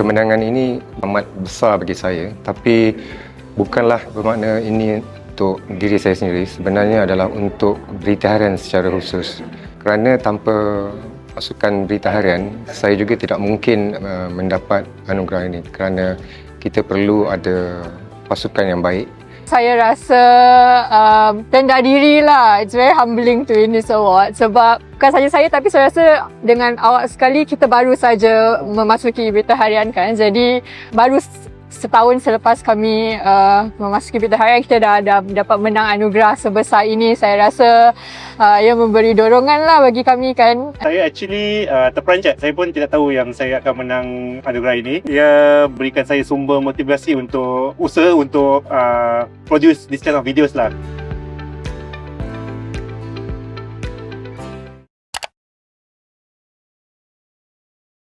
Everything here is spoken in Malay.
kemenangan ini amat besar bagi saya. Tapi bukanlah bermakna ini untuk diri saya sendiri. Sebenarnya adalah untuk berita harian secara khusus. Kerana tanpa pasukan berita harian saya juga tidak mungkin uh, mendapat anugerah ini. Kerana kita perlu ada pasukan yang baik Saya rasa um, rendah diri lah. It's very humbling to win this award. Sebab bukan saja saya tapi saya rasa dengan awak sekali kita baru saja memasuki berita harian kan. Jadi baru setahun selepas kami uh, memasuki harian kita dah, dah dapat menang anugerah sebesar ini. Saya rasa uh, ia memberi dorongan lah bagi kami kan. Saya actually uh, terperanjat. Saya pun tidak tahu yang saya akan menang anugerah ini. Ia berikan saya sumber motivasi untuk usaha untuk uh, produce this kind of videos lah.